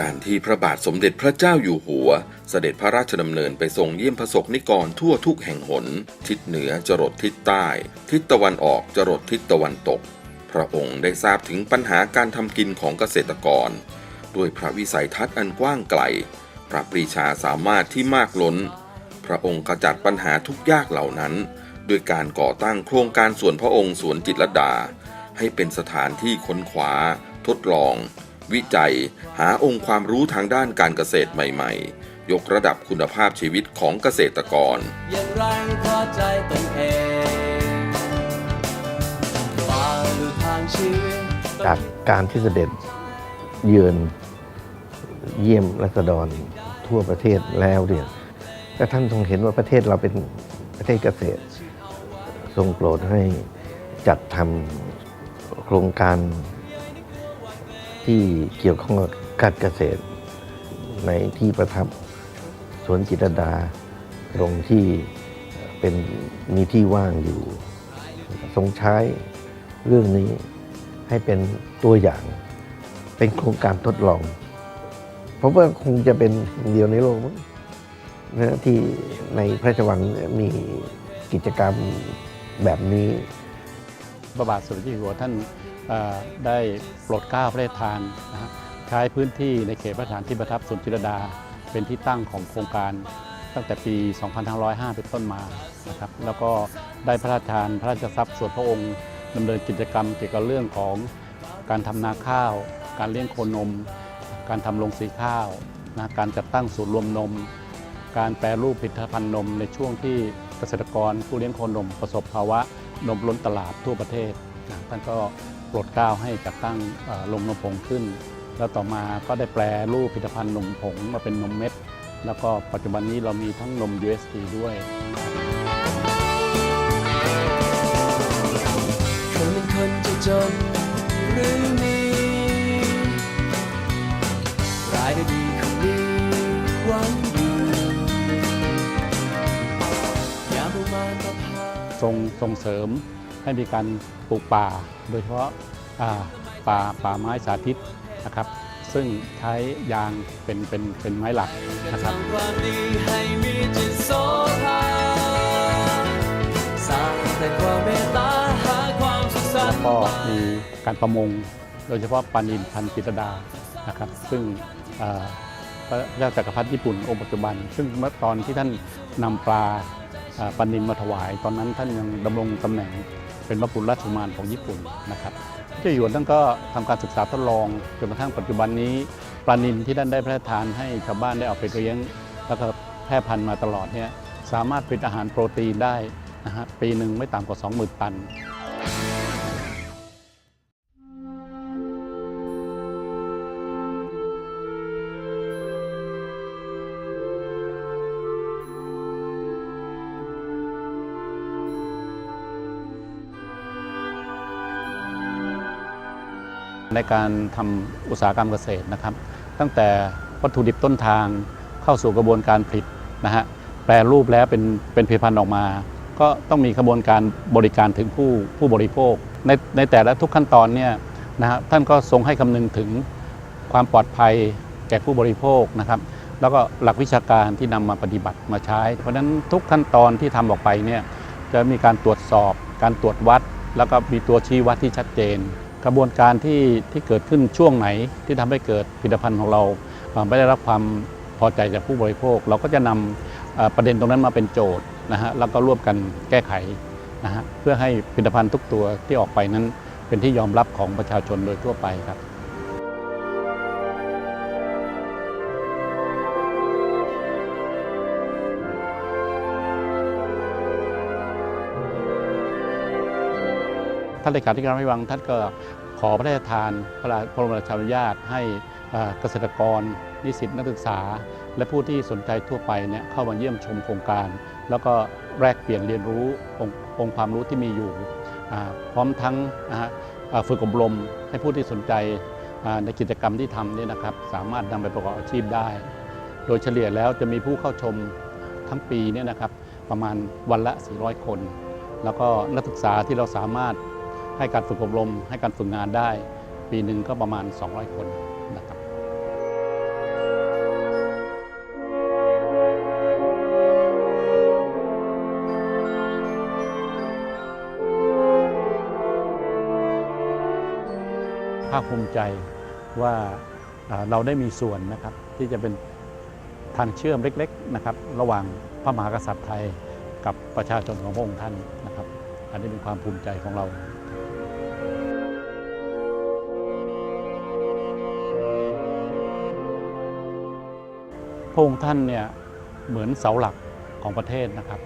การที่พระบาทสมเด็จพระเจ้าอยู่หัว เสด็จพระราชดำเนินไปทรงเยี่ยมพระสกนิกรทั่วทุกแห่งหน ทิศเหนือจรดทิศใต้ ทิศตะวันออกจรดทิศตะวันตก พระองค์ได้ทราบถึงปัญหาการทำกินของเกษตรกร ด้วยพระวิสัยทัศน์อันกว้างไกล พระปรีชาสามารถที่มากล้น พระองค์ขจัดปัญหาทุกยากเหล่านั้น ด้วยการก่อตั้งโครงการสวนพระองค์สวนจิตรดา ให้เป็นสถานที่ค้นคว้า ทดลอง วิจัย หาองค์ความรู้ทางด้านการเกษตรใหม่ ๆ ยกระดับคุณภาพชีวิตของเกษตรกรอย่างไรพอใจตนเองฝ่าดูทางชีวิตจากการที่เสด็จเยือนเยี่ยมรัษฎรทั่วประเทศแล้วเนี่ยก็ท่านทรงเห็นว่าประเทศเราเป็นประเทศเกษตร ทรงโปรดให้จัดทำโครงการ ที่เกี่ยวข้องกับการเกษตร ในที่ประทับสวนจิตรดาตรงที่เป็นมีที่ว่างอยู่ ทรงใช้เรื่องนี้ให้เป็นตัวอย่าง เป็นโครงการทดลอง เพราะว่าคงจะเป็นเดียวในโลกมั้งนะที่ในพระราชวังมีกิจกรรมแบบนี้พระบาทสมเด็จพระเจ้าอยู่หัวท่าน ได้โปรดเกล้าพระราชทานนะฮะใช้พื้นที่ในเขตพระราชฐานที่ประทับสวนจิตรลดา เป็นที่ตั้งของโครงการตั้งแต่ปี 2505 เป็นต้นมานะครับแล้วก็ได้พระราชทานพระราชทรัพย์ส่วนพระองค์ดำเนินกิจกรรมเกี่ยวกับเรื่องของการทำนาข้าว การเลี้ยงโคนม การทำโรงสีข้าวนะการจัดตั้งศูนย์รวมนม การแปรรูปผลิตภัณฑ์นม ในช่วงที่เกษตรกรผู้เลี้ยงโคนม ประสบภาวะนมล้นตลาดทั่วประเทศนะท่านก็ ปรดเกล้าให้จัดตั้งเอ่อโรงนมผงขึ้น แล้วต่อมาก็ได้แปรรูปผลิตภัณฑ์นมผงมาเป็นนมเม็ด แล้วก็ปัจจุบันนี้เรามีทั้งนม UST ด้วยคนเป็นคนจะจนหรือมีรายได้ดีคนนี้หวังอยู่อย่าประมาณประพาทรงส่งเสริม ให้มีการปลูกป่า โดยเฉพาะาป่าป่าไม้สาธิตนะครับ ซึ่งใช้ยางเป็นเป็นเป็นไม้หลักนะครับแล้วก็มีการประมง โดยเฉพาะปานิลพันจิตดานะครับ ซึ่งพระเจ้าจักรพรรดิญี่ปุ่นองค์ปัจจุบัน ซึ่งเมื่อตอนที่ท่านนำปลาปานิลมาถวาย ตอนนั้นท่านยังดำรงตำแหน่ง เป็นพระบุตรราชกุมารของญี่ปุ่นนะครับเจ้าอยู่หัวท่านก็ทำการศึกษาทดลองจนกระทั่งปัจจุบันนี้ปลานิลที่ท่านได้พระราชทานให้ชาวบ้านได้เอาไปเลี้ยงแล้วก็แพร่พันธุ์มาตลอดเนี่ยสามารถเป็นอาหารโปรตีนได้นะฮะปีหนึ่งไม่ต่ำกว่า 20,000 ตัน ในการทำอุตสาหกรรมเกษตรนะครับ ตั้งแต่วัตถุดิบต้นทางเข้าสู่กระบวนการผลิตนะฮะแปรรูปแล้วเป็นเป็นผลิตภัณฑ์ออกมา ก็ต้องมีกระบวนการบริการถึงผู้ผู้บริโภค ในในแต่ละทุกขั้นตอนเนี่ยนะฮะท่านก็ทรงให้คำนึงถึงความปลอดภัยแก่ผู้บริโภคนะครับ แล้วก็หลักวิชาการที่นำมาปฏิบัติมาใช้ เพราะฉะนั้นทุกขั้นตอนที่ทำออกไปเนี่ยจะมีการตรวจสอบ การตรวจวัด แล้วก็มีตัวชี้วัดที่ชัดเจน กระบวนการที่ที่เกิดขึ้นช่วงไหนที่ทำให้เกิดผลิตภัณฑ์ของเราไม่ได้รับความพอใจจากผู้บริโภค เราก็จะนำเอ่อประเด็นตรงนั้นมาเป็นโจทย์นะฮะแล้วก็ร่วมกันแก้ไขนะฮะเพื่อให้ผลิตภัณฑ์ทุกตัวที่ออกไปนั้นเป็นที่ยอมรับของประชาชนโดยทั่วไปครับ ท่านเลขาธิการพิวังท่านก็ขอพระราชทานพระราพระบรมราชานุญาตให้เกษตรกร นิสิตนักศึกษา และผู้ที่สนใจทั่วไปเนี่ยเข้ามาเยี่ยมชมโครงการ แล้วก็แลกเปลี่ยนเรียนรู้องค์องค์ความรู้ที่มีอยู่ พร้อมทั้งนะฮะฝึกอบรมให้ผู้ที่สนใจในกิจกรรมที่ทำเนี่ยนะครับ สามารถนำไปประกอบอาชีพได้ โดยเฉลี่ยแล้วจะมีผู้เข้าชมทั้งปีเนี่ยนะครับประมาณวันละ 400 คน แล้วก็นักศึกษาที่เราสามารถ ให้การฝึกอบรม ให้การฝึกงานได้ ปีหนึ่งก็ประมาณ 200 คนนะครับภาคภูมิใจว่าเราได้มีส่วนนะครับที่จะเป็นทางเชื่อมเล็กๆนะครับระหว่างพระมหากษัตริย์ไทยกับประชาชนของพระองค์ท่านนะครับ อันนี้เป็นความภูมิใจของเรา พระองค์ท่านเนี่ยเหมือนเสาหลักของประเทศนะครับ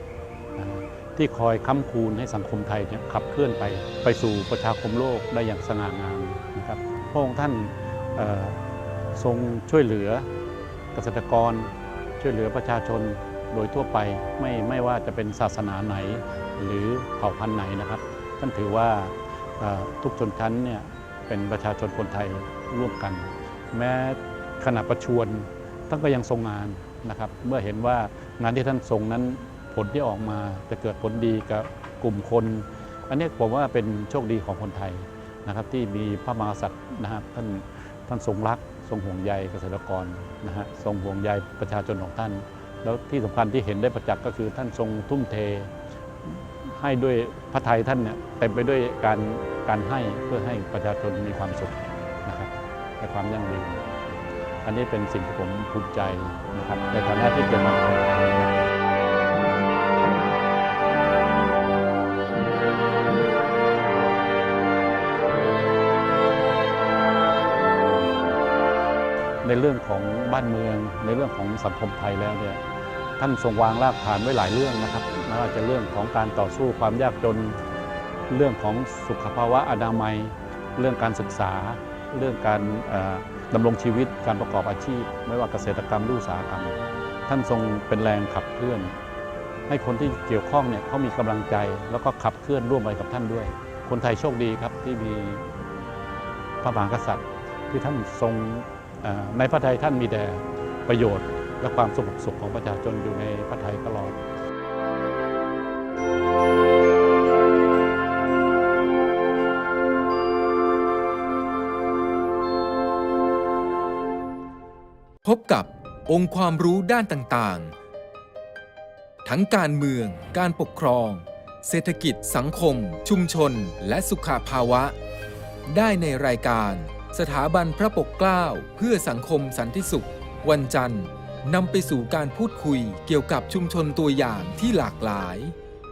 ที่คอยค้ำคูณให้สังคมไทยเนี่ยขับเคลื่อนไปไปสู่ประชาคมโลกได้อย่างสง่างามนะครับพระองค์ท่านทรงช่วยเหลือเกษตรกร ช่วยเหลือประชาชนโดยทั่วไปไม่ไม่ว่าจะเป็นศาสนาไหน หรือเผ่าพันธุ์ไหนนะครับ ท่านถือว่าทุกชนชั้นเนี่ยเป็นประชาชนคนไทยร่วมกัน แม้ขณะประชวร ท่านก็ยังทรงงานนะครับ เมื่อเห็นว่างานที่ท่านทรงนั้นผลที่ออกมาจะเกิดผลดีกับกลุ่มคน อันนี้ผมว่าเป็นโชคดีของคนไทยนะครับ ที่มีพระมหากษัตริย์นะครับท่านท่านทรงรักทรงห่วงใยเกษตรกรนะฮะทรงห่วงใยประชาชนของท่าน แล้วที่สำคัญที่เห็นได้ประจักษ์ก็คือท่านทรงทุ่มเท ให้ด้วยพระไทยท่านเนี่ยเต็มไปด้วยการการให้เพื่อให้ประชาชนมีความสุขนะครับและความยั่งยืน อันนี้เป็นสิ่งที่ผมภูมิใจนะครับในฐานะที่เกิดมาเป็นคนไทยในเรื่องของบ้านเมืองในเรื่องของสังคมไทยแล้วเนี่ยท่านทรงวางรากฐานไว้หลายเรื่องนะครับไม่ว่าจะเรื่องของการต่อสู้ความยากจน เรื่องของสุขภาวะอนามัย เรื่องการศึกษา เรื่องการ ดำรงชีวิตการประกอบอาชีพ ไม่ว่าเกษตรกรรมหรืออุตสาหกรรม ท่านทรงเป็นแรงขับเคลื่อน ให้คนที่เกี่ยวข้องเนี่ยเขามีกำลังใจ แล้วก็ขับเคลื่อนร่วมไปกับท่านด้วย คนไทยโชคดีครับที่มีพระมหากษัตริย์ ที่ท่านทรงในพระไทยท่านมีแต่ประโยชน์ และความสงบสุขของประชาชนอยู่ในพระไทยตลอด พบกับองค์ความรู้ด้านต่างๆ ทั้งการเมือง การปกครอง เศรษฐกิจสังคม ชุมชน และสุขภาวะ ได้ในรายการ สถาบันพระปกเกล้าเพื่อสังคมสันติสุข วันจันทร์นำไปสู่การพูดคุยเกี่ยวกับชุมชนตัวอย่างที่หลากหลาย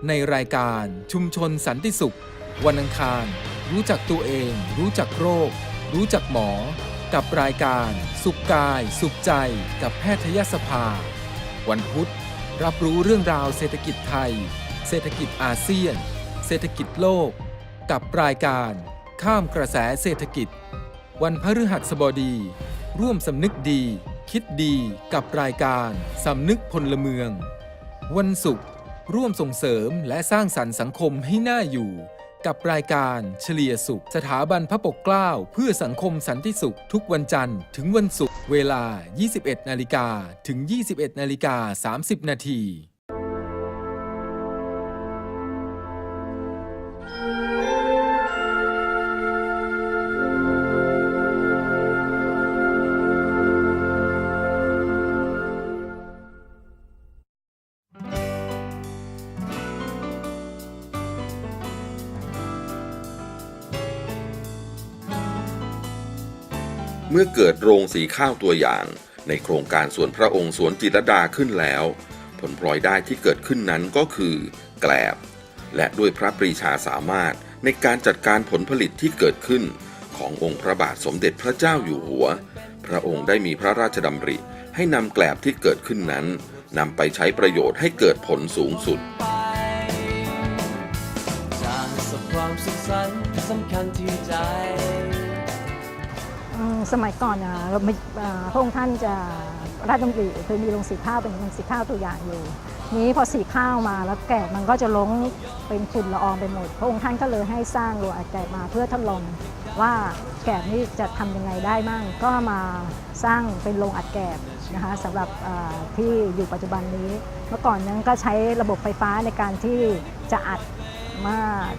ในรายการชุมชนสันติสุข วันอังคาร รู้จักตัวเอง รู้จักโรค รู้จักหมอ กับรายการ สุขกาย สุขใจ กับแพทยสภา วันพุธ รับรู้เรื่องราวเศรษฐกิจไทย เศรษฐกิจอาเซียน เศรษฐกิจโลก กับรายการ ข้ามกระแสเศรษฐกิจ วันพฤหัสบดี ร่วมสำนึกดี คิดดีกับรายการสำนึกพลเมือง วันศุกร์ร่วมส่งเสริมและสร้างสรรค์สังคมให้น่าอยู่ กับรายการเฉลี่ยสุข สถาบันพระปกเกล้าเพื่อสังคมสันติสุข ทุกวันจันทร์ถึงวันศุกร์เวลา 21 นาฬิกาถึง 21 นาฬิกา 30 นาที มื่อเกิดโรงสีข้าวตัวอย่าง ในโครงการสวนพระองค์สวนจิตรดาขึ้นแล้ว ผลพลอยได้ที่เกิดขึ้นนั้นก็คือ แกลบ และด้วยพระปรีชาสามารถในการจัดการผลผลิตที่เกิดขึ้น ขององค์พระบาทสมเด็จพระเจ้าอยู่หัว พระองค์ได้มีพระราชดำริให้นำแกลบที่เกิดขึ้นนั้นนำไปใช้ประโยชน์ให้เกิดผลสูงสุดไปสร้างสความสุขสันต์สำคัญที่ใจ สมัยก่อนเราพระองค์ท่านจะราชดำริเคยมีโรงสีข้าวเป็นโรงสีข้าวตัวอย่างอยู่ นี้พอสีข้าวมาแล้วแกะมันก็จะล้งเป็นฝุ่นละอองไปหมด พระองค์ท่านก็เลยให้สร้างโรงอัดแกะมาเพื่อทดลองว่าแกะนี่จะทำยังไงได้มั่งก็มาสร้างเป็นโรงอัดแกะนะคะสำหรับที่อยู่ปัจจุบันนี้ เมื่อก่อนนั้นก็ใช้ระบบไฟฟ้าในการที่จะอัด มา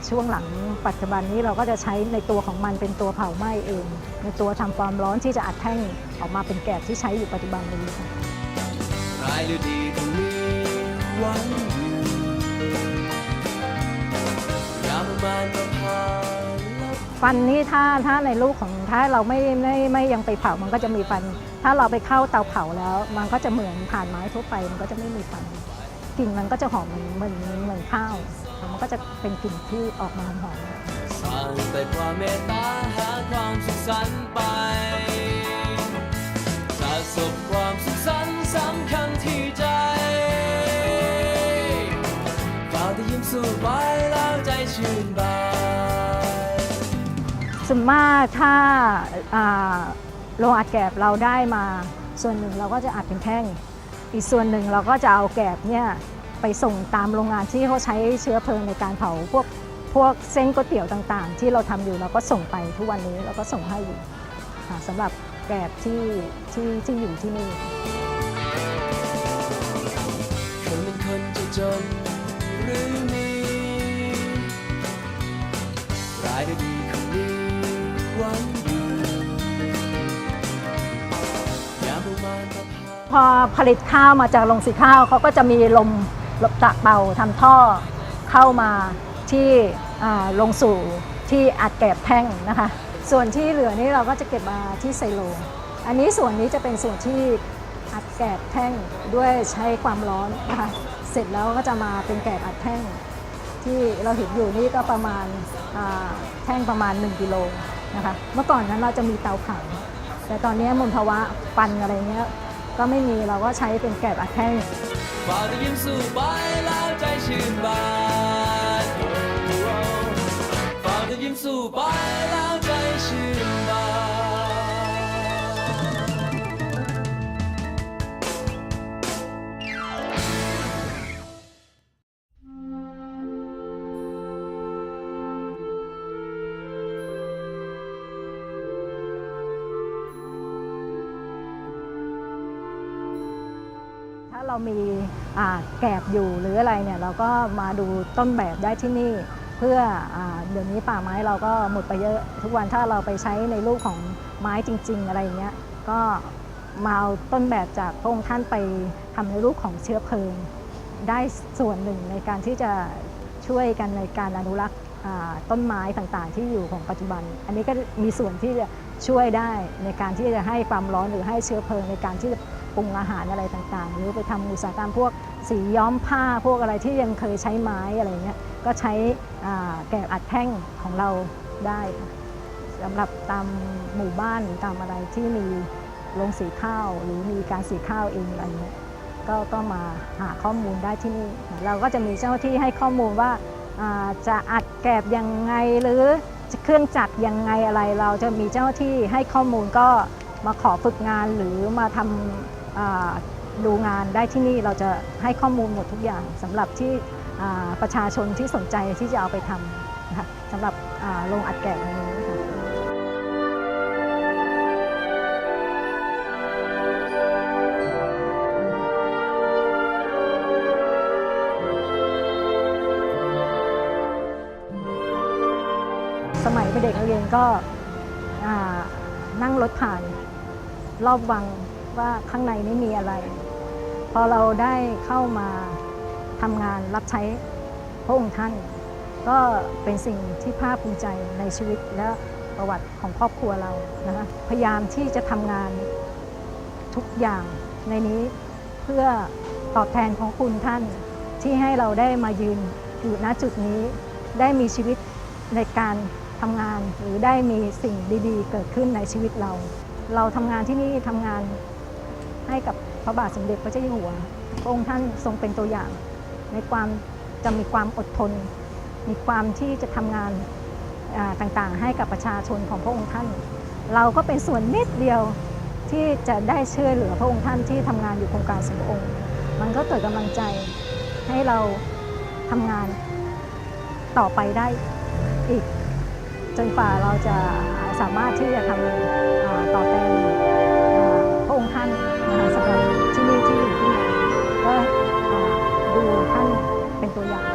ช่วงหลังปัจจุบันนี้เราก็จะใช้ในตัวของมันเป็นตัวเผาไหม้เอง ในตัวทำความร้อนที่จะอัดแท่งออกมาเป็นแกบที่ใช้อยู่ปัจจุบันนี้ค่ะรายดีก็มีหวังอยู่ยามประมาณก็ผ่าฟันนี่ถ้าถ้าในลูกของถ้าเราไม่ไม่ไม่ยังไปเผามันก็จะมีฟัน ถ้าเราไปเข้าเตาเผาแล้ว มันก็จะเหมือนผ่านไม้ทั่วไป มันก็จะไม่มีฟันกลิ่นมันก็จะหอมเหมือนเหมือนเหมือนข้าว มันก็จะเป็นกลิ่นที่ออกมาหอมสร้างแต่ความเมตตาหาความสุขสันต์ไปสะสมความสุขสันต์สำคัญที่ใจก้าวที่ยิ้มสู้ไปแล้วใจชื่นบานส่วนมากถ้าอ่าโรงอัดแกบเราได้มา ส่วนหนึ่งเราก็จะอัดเป็นแท่ง อีกส่วนหนึ่งเราก็จะเอาแกบเนี่ย ไปส่งตามโรงงานที่เขาใช้เชื้อเพลิงในการเผาพวกพวกเส้นก๋วยเตี๋ยวต่างๆ ที่เราทำอยู่เราก็ส่งไปทุกวันนี้เราก็ส่งให้อยู่ค่ะสำหรับแกบที่ที่ที่อยู่ที่นี่คนเป็นคนจะจนหรือมีรายได้ดีคนนี้หวังอยู่อย่าประมาณประพาพอผลิตข้าวมาจากโรงสีข้าวเขาก็จะมีลมลม จากเป่าทำท่อเข้ามาที่ลงสู่ที่อัดแกบแท่งนะคะ ส่วนที่เหลือนี้เราก็จะเก็บมาที่ไซโล อันนี้ส่วนนี้จะเป็นส่วนที่อัดแกบแท่งด้วยใช้ความร้อนนะคะ เสร็จแล้วก็จะมาเป็นแกบอัดแท่ง ที่เราเห็นอยู่นี่ก็ประมาณาแท่งประมาณ 1กิโลนะคะ เมื่อก่อนนั้นเราจะมีเตาเผาแต่ตอนนี้มลภาวะปันอะไรเงี้ยก็ไม่มีเราก็ใช้เป็นแกบอัดแท่ง ฝ่าจะยิ้มสู้ไปแล้วใจชื่นบานฝ่าจะยิ้มสู้ไป แกบอยู่หรืออะไรเนี่ยเราก็มาดูต้นแบบได้ที่นี่ เพื่ออเดี๋ยวนี้ป่าไม้เราก็หมดไปเยอะทุกวันถ้าเราไปใช้ในรูปของไม้จริง ๆ อะไรอย่างเงี้ยก็มาเอาต้นแบบจากพระองค์ท่านไปทำในรูปของเชื้อเพลิง ได้ส่วนหนึ่งในการที่จะช่วยกันในการอนุรักษ์ต้นไม้ต่างๆ ที่อยู่ของปัจจุบัน อันนี้ก็มีส่วนที่ ช่วยได้ในการที่จะให้ความร้อนหรือให้เชื้อเพลิงในการที่จะปรุงอาหารอะไรต่างๆ หรือไปทำอุตสาหกรรมพวกสีย้อมผ้าพวกอะไรที่ยังเคยใช้ไม้อะไรเงี้ยก็ใช้แกบอัดแท่งของเราได้ค่ะสำหรับตามหมู่บ้านตามอะไรที่มีโรงสีข้าวหรือมีการสีข้าวเองอะไรเงี้ยก็ก็มาหาข้อมูลได้ที่นี่เราก็จะมีเจ้าหน้าที่ให้ข้อมูลว่าจะอัดแกบยังไงหรือ เครื่องจักรยังไงอะไรเราจะมีเจ้าหน้าที่ให้ข้อมูลก็มาขอฝึกงานหรือมาทำดูงานได้ที่นี่เราจะให้ข้อมูลหมดทุกอย่างสำหรับที่ประชาชนที่สนใจที่จะเอาไปทำสำหรับโรงอัดแกะตรงนี้ สมัยเป็นเด็กนักเรียนก็นั่งรถผ่านรอบวังว่าข้างในนี้มีอะไร พอเราได้เข้ามาทำงานรับใช้พระองค์ท่าน ก็เป็นสิ่งที่ภาคภูมิใจในชีวิตและประวัติของครอบครัวเรานะคะพยายามที่จะทำงานทุกอย่างในนี้เพื่อตอบแทนของคุณท่านที่ให้เราได้มายืนอยู่ณจุดนี้ได้มีชีวิตในการ ทำงานหรือได้มีสิ่งดีๆ เกิดขึ้นในชีวิตเรา เราทำงานที่นี่ทำงานให้กับพระบาทสมเด็จพระเจ้าอยู่หัวพระองค์ท่านทรงเป็นตัวอย่าง ในความจะมีความอดทน มีความที่จะทำงานต่างๆ ให้กับประชาชนของพระองค์ท่าน เราก็เป็นส่วนนิดเดียวที่จะได้ช่วยเหลือพระองค์ท่านที่ทำงานอยู่โครงการสมองค์ มันก็เกิดกำลังใจให้เราทำงานต่อไปได้อีก จนกว่าเราจะสามารถที่จะทำต่อแทนอ่าพระองค์ท่านนะคะสำหรับที่นี่ที่อยู่ที่ไหนก็ดูท่านเป็นตัวอย่าง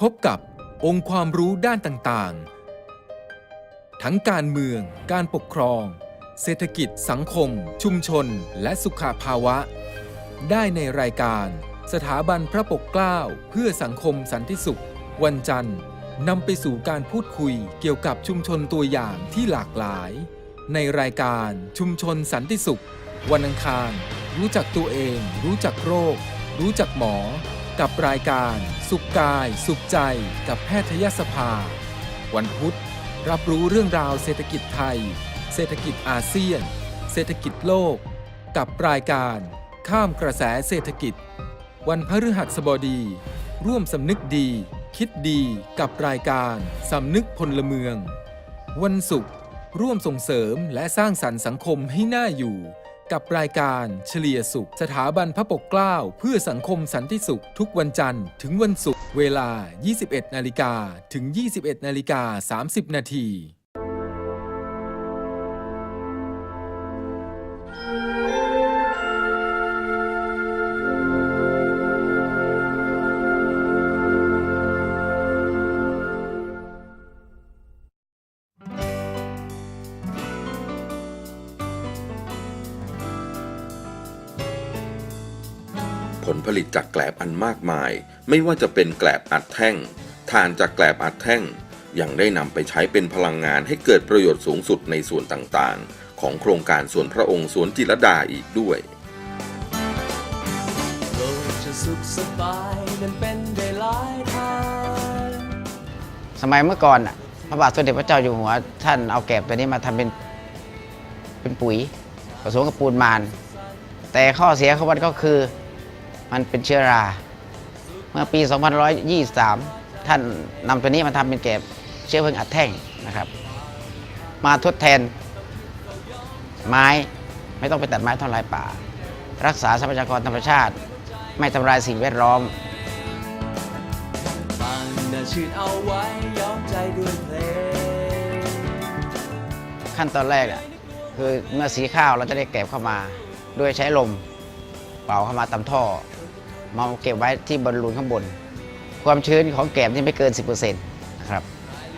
พบกับองค์ความรู้ด้านต่างๆ ทั้งการเมือง การปกครอง เศรษฐกิจสังคม ชุมชน และสุขภาวะ ได้ในรายการ สถาบันพระปกเกล้าเพื่อสังคมสันติสุข วันจันทร์นำไปสู่การพูดคุยเกี่ยวกับชุมชนตัวอย่างที่หลากหลาย ในรายการชุมชนสันติสุข วันอังคาร รู้จักตัวเอง รู้จักโรค รู้จักหมอ กับรายการ สุขกาย สุขใจ กับแพทยสภา วันพุธ รับรู้เรื่องราวเศรษฐกิจไทย เศรษฐกิจอาเซียน เศรษฐกิจโลก กับรายการ ข้ามกระแสเศรษฐกิจ วันพฤหัสบดี ร่วมสำนึกดี คิดดีกับรายการสำนึกพลเมือง วันศุกร์ร่วมส่งเสริมและสร้างสรรค์สังคมให้น่าอยู่ กับรายการเฉลี่ยสุข สถาบันพระปกเกล้าเพื่อสังคมสันติสุข ทุกวันจันทร์ถึงวันศุกร์เวลา 21 นาฬิกาถึง 21 นาฬิกา 30 นาที ลผลิตจากแกลบอันมากมาย ไม่ว่าจะเป็นแกลบอัดแท่งถ่านจากแกลบอัดแท่ง ยังได้นำไปใช้เป็นพลังงานให้เกิดประโยชน์สูงสุดในส่วนต่างๆ ของโครงการสวนพระองค์สวนจิรดาอีกด้วยโลกจะสุขสบายนั้นเป็นได้หลายทางสมัยเมื่อก่อนน่ะพระบาทสมเด็จพระเจ้าอยู่หัว ท่านเอาแกลบตัวนี้มาทำเป็นเป็นปุ๋ยผสมกับปูนมาน แต่ข้อเสียของมันก็คือ มันเป็นเชื้อรา เมื่อปี 2123 ท่านนำตัวนี้มาทำเป็นแก็บเชื้อเพลิงอัดแท่งนะครับ มาทดแทนไม้ไม่ต้องไปตัดไม้ทำลายป่า รักษาทรัพยากรธรรมชาติ ไม่ทำลายสิ่งแวดล้อมชื่นเอาไว้ย้อมใจด้วยเพลงขั้นตอนแรกอะคือเมื่อสีข้าวเราจะได้เก็บเข้ามา ด้วยใช้ลม เป่าเข้ามาตามท่อ มาเก็บไว้ที่บอลลูนข้างบน ความชื้นของแกบนี่ไม่เกิน 10%นะครับ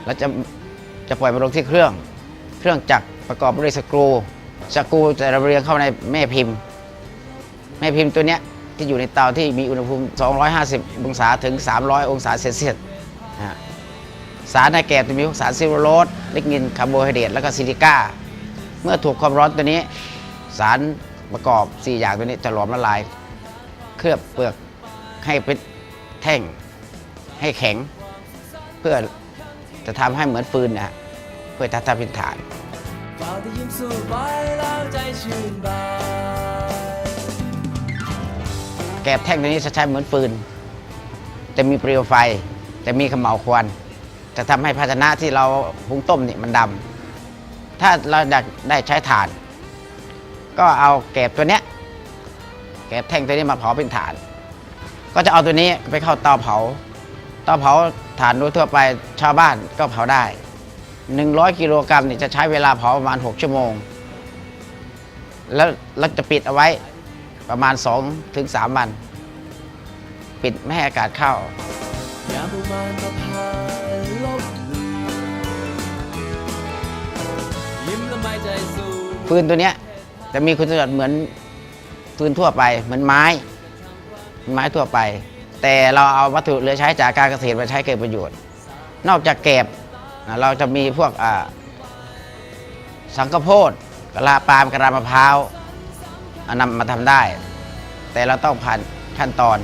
แล้วจะจะปล่อยมาลงที่เครื่อง เครื่องจักรประกอบด้วยสกรูสกรูจะระเรียงเข้าในแม่พิมพ์ แม่พิมพ์ตัวเนี้ยที่อยู่ในเตาที่มีอุณหภูมิ 250 องศาถึง 300 องศาเซลเซียสสารในแกบจะมีพวกสารซิลลูโรสลิกนินคาร์โบไฮเดรตแล้วก็ซิลิก้า เมื่อถูกความร้อนตัวนี้ สาร ประกอบ 4 อย่างตัวนี้จะหลอมละลาย เคลือบเปลือกให้เป็นแท่งให้แข็ง เพื่อจะทำให้เหมือนฟืนนะเพื่อทำเป็นฐานฟ้าที่ยิ้มสู้ไปแล้วใจชื่นบานแกบแท่งตัวนี้จะใช้เหมือนฟืน จะมีเปลวไฟ จะมีขมเหลาควัน จะทำให้ภาชนะที่เราหุงต้มนี่มันดำถ้าเราอยากได้ใช้ถ่าน ก็เอาแกบตัวเนี้ยแกบแท่งตัวนี้มาเผาเป็นถ่าน ก็จะเอาตัวนี้ไปเข้าเตาเผาเตาเผาถ่านโดยทั่วไปชาวบ้านก็เผาได้ 100 กิโลกรัมเนี่ยจะใช้เวลาเผาประมาณ 6 ชั่วโมง แล้วเราจะปิดเอาไว้ประมาณ 2-3ถึง3วัน ปิดไม่ให้อากาศเข้ายามประมาณมาพานลบหลู่ยิ้มและไม่ใจสู้ฟืนตัวเนี้ย จะมีคุณสมบัติเหมือนฟืนทั่วไป เหมือนไม้ ไม้ทั่วไป แต่เราเอาวัตถุเหลือใช้จากการเกษตรมาใช้เกิดประโยชน์ นอกจากแกบเราจะมีพวกอ่าสังกะโพดกะลาปาล์มกะลามะพร้าวเอานำมาทำได้ แต่เราต้องผ่านขั้นตอน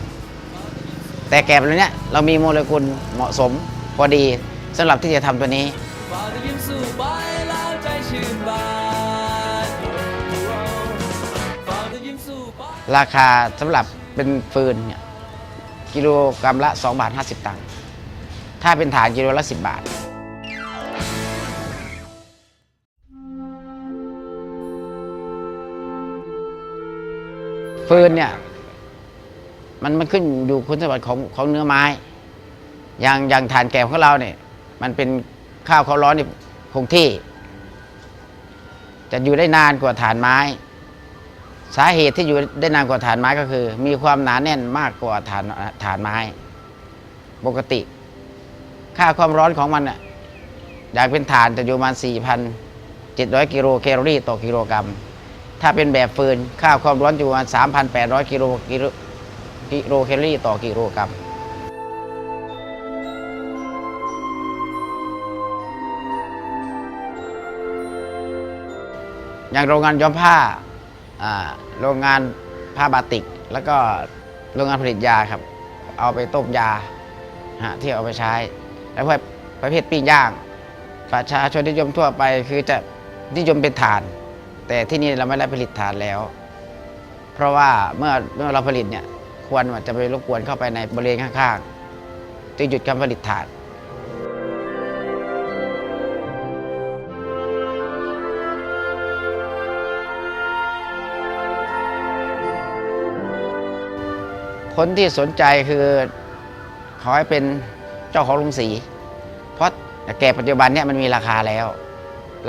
แต่แกบตัวเนี้ยเรามีโมเลกุลเหมาะสมพอดีสำหรับที่จะทำตัวนี้ ราคาสำหรับเป็นฟืนเนี่ยกิโลกรัมละ 2 บาท 50 ตังค์ถ้าเป็นฐานกิโลละ 10 บาท ฟืนเนี่ยมันมันขึ้นอยู่คุณสมบัติของของเนื้อไม้ อย่างอย่างฐานแกบของเราเนี่ยมันเป็นข้าวเขาร้อนนี่คงที่ จะอยู่ได้นานกว่าฐานไม้ สาเหตุที่อยู่ได้นานกว่าฐานไม้ก็คือ มีความหนาแน่นมากกว่าฐานฐานไม้ ปกติ ค่าความร้อนของมันน่ะอยากเป็นฐานจะอยู่ประมาณ 4,700 กิโลแคลอรี่ต่อกิโลกรัม ถ้าเป็นแบบฟืน ค่าความร้อนอยู่ประมาณ 3,800 กิโลกิโลแคลอรี่ต่อกิโลกรัมอย่างโรงงานย้อมผ้า โรงงานผ้าบาติก แล้วก็โรงงานผลิตยาครับ เอาไปต้มยาฮะที่เอาไปใช้ แล้วพวกประเภทปิ้งย่าง ประชาชนนิยมทั่วไปคือจะนิยมเป็นฐาน แต่ที่นี่เราไม่ได้ผลิตฐานแล้ว เพราะว่าเมื่อเมื่อเราผลิตเนี่ยควรจะไปรบกวนเข้าไปในบริเวณข้างๆจึงหยุดการผลิตฐาน คนที่สนใจคือขอให้เป็นเจ้าของโรงสี เพราะแกบปัจจุบันเนี่ยมันมีราคาแล้ว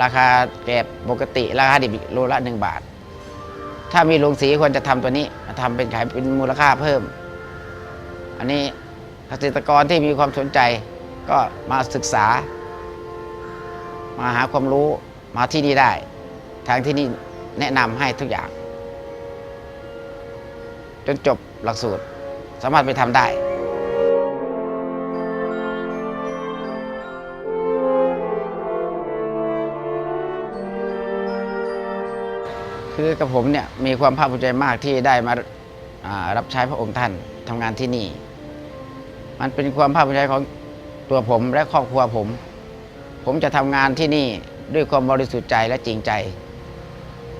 ราคาแกบปกติราคาดิบโลละหนึ่งบาท ถ้ามีโรงสีควรจะทำตัวนี้มาทำเป็นขายเป็นมูลค่าเพิ่ม อันนี้เกษตรกรที่มีความสนใจก็มาศึกษา มาหาความรู้มาที่นี่ได้ ทางที่นี่แนะนำให้ทุกอย่าง จนจบหลักสูตร สามารถไปทำได้คือกับผมเนี่ยมีความภาคภูมิใจมากที่ได้มาารับใช้พระองค์ท่านทำงานที่นี่ มันเป็นความภาคภูมิใจของตัวผมและครอบครัวผม ผมจะทำงานที่นี่ด้วยความบริสุทธิ์ใจและจริงใจ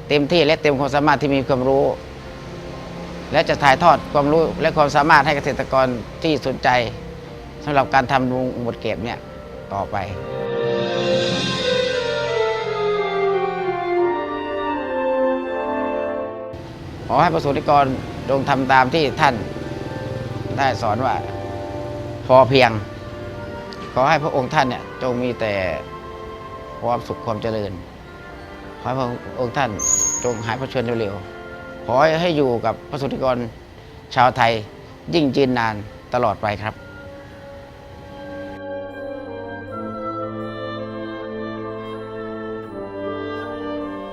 เต็มที่และเต็มความสามารถที่มีความรู้ และจะถ่ายทอดความรู้และความสามารถให้เกษตรกรที่สนใจสำหรับการทำลุงหมดเก็บเนี่ยต่อไปขอให้ประสบนิกรจงทำตามที่ท่านได้สอนว่า พอเพียง ขอให้พระองค์ท่านเนี่ยจงมีแต่ความสุขความเจริญ ขอให้พระองค์ท่านจงหายพระชนม์เร็วๆ ขอให้อยู่กับประสบนิกรชาวไทยยิ่งยืนนานตลอดไปครับ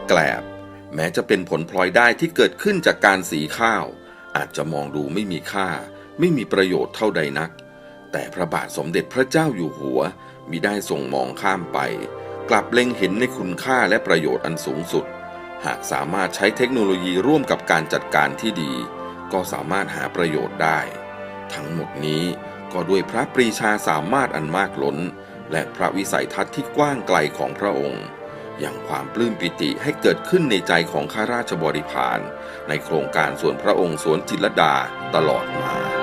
แกลบแม้จะเป็นผลพลอยได้ที่เกิดขึ้นจากการสีข้าว อาจจะมองดูไม่มีค่า ไม่มีประโยชน์เท่าใดนัก แต่พระบาทสมเด็จพระเจ้าอยู่หัวมิได้ทรงมองข้ามไป กลับเล็งเห็นในคุณค่าและประโยชน์อันสูงสุด หากสามารถใช้เทคโนโลยีร่วมกับการจัดการที่ดี ก็สามารถหาประโยชน์ได้ ทั้งหมดนี้ก็ด้วยพระปรีชาสามารถอันมากล้น และพระวิสัยทัศน์ที่กว้างไกลของพระองค์อย่างความปลื้มปิติให้เกิดขึ้นในใจของข้าราชบริพารในโครงการสวนพระองค์สวนจิตรดาตลอดมา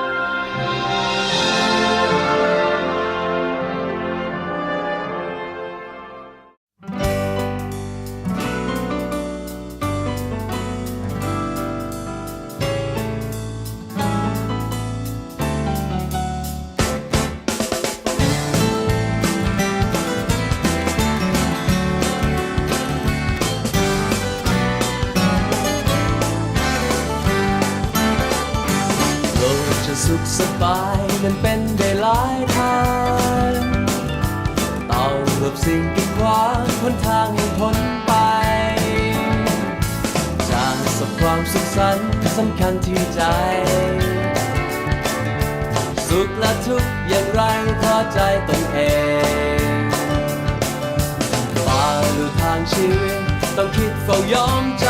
ชีวิต ต้องคิดเฝ้ายอมใจ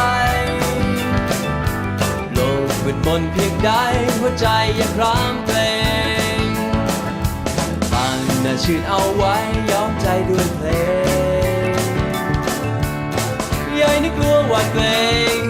โลกมืดมนเพียงใดหัวใจยังครามเพลงตั้งหน้าชื่นเอาไว้ยอมใจด้วยเพลงยายนึกกลัวหวาดเกรง